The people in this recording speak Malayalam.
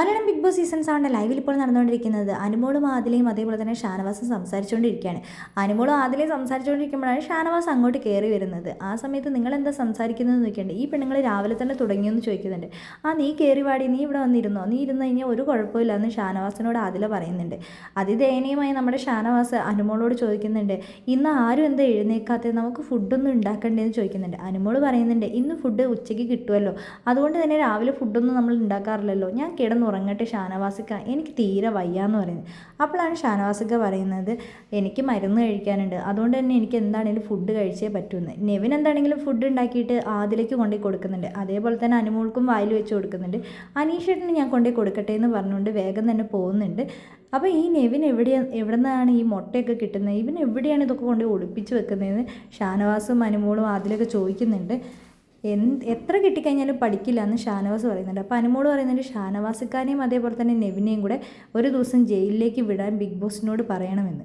മലയാളം ബിഗ് ബോസ് സീസൺ സെവന്റെ ലൈവിൽ ഇപ്പോൾ നടന്നുകൊണ്ടിരിക്കുന്നത് അനുമോളും ആദിലയും അതേപോലെ തന്നെ ഷാനവാസും സംസാരിച്ചുകൊണ്ടിരിക്കുകയാണ്. അനുമോളും ആദിലയും സംസാരിച്ചുകൊണ്ടിരിക്കുമ്പോഴാണ് ഷാനവാസ് അങ്ങോട്ട് കയറി വരുന്നത്. ആ സമയത്ത് നിങ്ങൾ എന്താ സംസാരിക്കുന്നത് നോക്കിയുണ്ട് ഈ പെണ്ണുങ്ങൾ രാവിലെ തന്നെ തുടങ്ങിയെന്ന് ചോദിക്കുന്നുണ്ട്. ആ നീ കയറി വാടി നീ ഇവിടെ വന്നിരുന്നോ? നീ ഇരുന്ന് കഴിഞ്ഞാൽ ഒരു കുഴപ്പമില്ല എന്ന് ഷാനവാസിനോട് ആദില പറയുന്നുണ്ട്. അതിദയനീയമായി നമ്മുടെ ഷാനവാസ് അനുമോളോട് ചോദിക്കുന്നുണ്ട് ഇന്ന് ആരും എന്താ എഴുന്നേക്കാത്തത് നമുക്ക് ഫുഡൊന്നും ഉണ്ടാക്കണ്ടേന്ന് ചോദിക്കുന്നുണ്ട്. അനുമോൾ പറയുന്നുണ്ട് ഇന്ന് ഫുഡ് ഉച്ചയ്ക്ക് കിട്ടുമല്ലോ അതുകൊണ്ട് തന്നെ രാവിലെ ഫുഡൊന്നും നമ്മൾ ഉണ്ടാക്കാറില്ലല്ലോ. ഞാൻ കിടന്നുറങ്ങട്ടെ ഷാനവാസിക്ക. എനിക്ക് തീരെ വയ്യാന്ന് പറയുന്നത്. അപ്പോഴാണ് ഷാനവാസിക്ക പറയുന്നത് എനിക്ക് മരുന്ന് കഴിക്കാനുണ്ട്. അതുകൊണ്ട് തന്നെ എനിക്ക് എന്താണെങ്കിലും ഫുഡ് കഴിച്ചേ പറ്റുമെന്ന് നെവിൻ എന്താണെങ്കിലും ഫുഡ് ഉണ്ടാക്കിയിട്ട് ആദിലേക്ക് കൊണ്ടുപോയി കൊടുക്കുന്നുണ്ട്. അതേപോലെ തന്നെ അനുമോൾക്കും വായിൽ വെച്ച് കൊടുക്കുന്നുണ്ട്. അനീഷേട്ടന് ഞാൻ കൊണ്ടുപോയി കൊടുക്കട്ടെ എന്ന് പറഞ്ഞുകൊണ്ട് വേഗം തന്നെ പോകുന്നുണ്ട്. അപ്പോൾ ഈ നെവിൻ എവിടെയാണ് എവിടെ നിന്നാണ് ഈ മുട്ടയൊക്കെ കിട്ടുന്നത്? ഇവൻ എവിടെയാണ് ഇതൊക്കെ കൊണ്ടുപോയി ഒളിപ്പിച്ച് വെക്കുന്നതെന്ന് ഷാനവാസും അനുമോളും അതിലൊക്കെ ചോദിക്കുന്നുണ്ട്. എന്ത് എത്ര കിട്ടിക്കഴിഞ്ഞാലും പഠിക്കില്ല എന്ന് ഷാനവാസ് പറയുന്നുണ്ട്. അപ്പോൾ അനുമോൾ പറയുന്നുണ്ട് ഷാനവാസിക്കാനെയും അതേപോലെ തന്നെ നെവിനെയും കൂടെ ഒരു ദിവസം ജയിലിലേക്ക് വിടാൻ ബിഗ് ബോസിനോട് പറയണമെന്ന്.